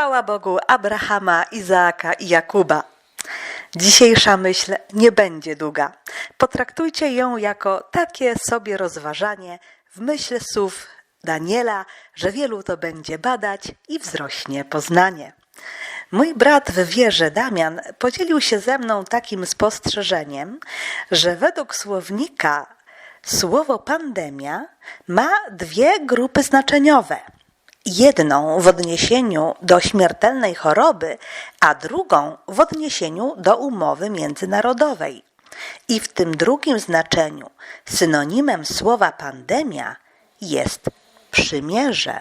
Chwała Bogu Abrahama, Izaaka i Jakuba. Dzisiejsza myśl nie będzie długa. Potraktujcie ją jako takie sobie rozważanie w myśl słów Daniela, że wielu to będzie badać i wzrośnie poznanie. Mój brat w wierze Damian podzielił się ze mną takim spostrzeżeniem, że według słownika słowo pandemia ma dwie grupy znaczeniowe. Jedną w odniesieniu do śmiertelnej choroby, a drugą w odniesieniu do umowy międzynarodowej. I w tym drugim znaczeniu synonimem słowa pandemia jest przymierze.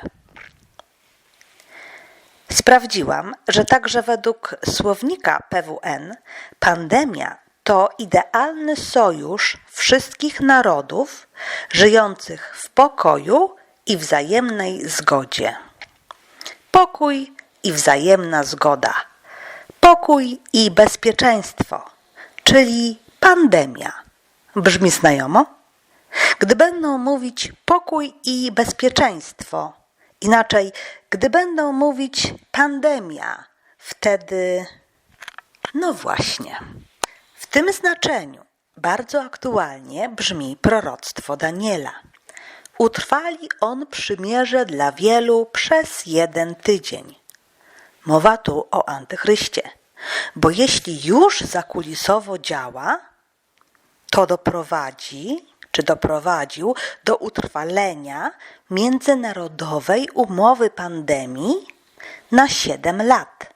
Sprawdziłam, że także według słownika PWN pandemia to idealny sojusz wszystkich narodów żyjących w pokoju i wzajemnej zgodzie. Pokój i wzajemna zgoda. Pokój i bezpieczeństwo, czyli pandemia. Brzmi znajomo? Gdy będą mówić pokój i bezpieczeństwo, inaczej, gdy będą mówić pandemia, wtedy. No właśnie. W tym znaczeniu bardzo aktualnie brzmi proroctwo Daniela. Utrwali on przymierze dla wielu przez jeden tydzień. Mowa tu o antychryście, bo jeśli już zakulisowo działa, to doprowadzi, czy doprowadził do utrwalenia międzynarodowej umowy pandemii na 7 lat.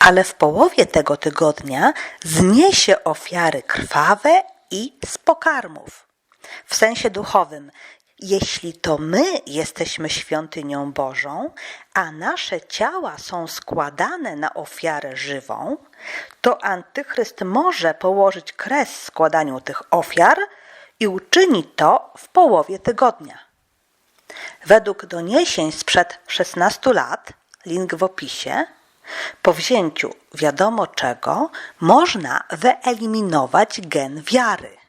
Ale w połowie tego tygodnia zniesie ofiary krwawe i z pokarmów. W sensie duchowym, jeśli to my jesteśmy świątynią Bożą, a nasze ciała są składane na ofiarę żywą, to Antychryst może położyć kres składaniu tych ofiar i uczyni to w połowie tygodnia. Według doniesień sprzed 16 lat, link w opisie, po wzięciu wiadomo czego można wyeliminować gen wiary.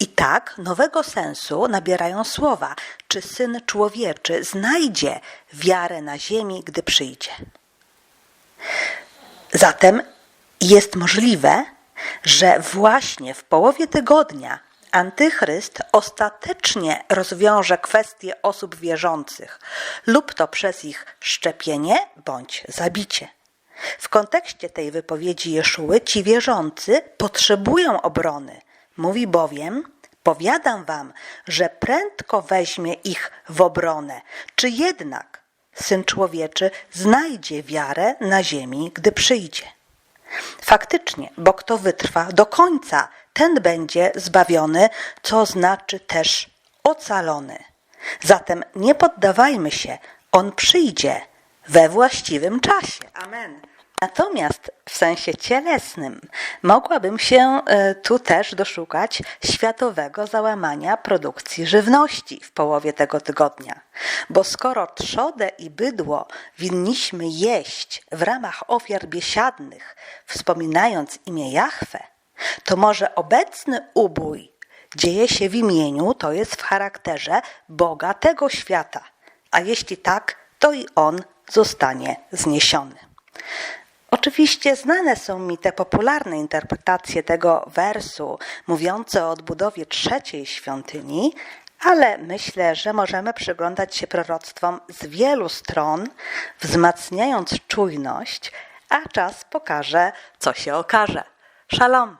I tak nowego sensu nabierają słowa, czy syn człowieczy znajdzie wiarę na ziemi, gdy przyjdzie. Zatem jest możliwe, że właśnie w połowie tygodnia Antychryst ostatecznie rozwiąże kwestie osób wierzących, lub to przez ich szczepienie bądź zabicie. W kontekście tej wypowiedzi Jeszuły ci wierzący potrzebują obrony. Mówi bowiem, powiadam wam, że prędko weźmie ich w obronę. Czy jednak Syn Człowieczy znajdzie wiarę na ziemi, gdy przyjdzie? Faktycznie, bo kto wytrwa do końca, ten będzie zbawiony, co znaczy też ocalony. Zatem nie poddawajmy się, on przyjdzie we właściwym czasie. Amen. Natomiast w sensie cielesnym mogłabym się e, tu też doszukać światowego załamania produkcji żywności w połowie tego tygodnia. Bo skoro trzodę i bydło winniśmy jeść w ramach ofiar biesiadnych, wspominając imię Jahwe, to może obecny ubój dzieje się w imieniu, to jest w charakterze Boga tego świata. A jeśli tak, to i on zostanie zniesiony. Oczywiście znane są mi te popularne interpretacje tego wersu mówiące o odbudowie trzeciej świątyni, ale myślę, że możemy przyglądać się proroctwom z wielu stron, wzmacniając czujność, a czas pokaże, co się okaże. Shalom!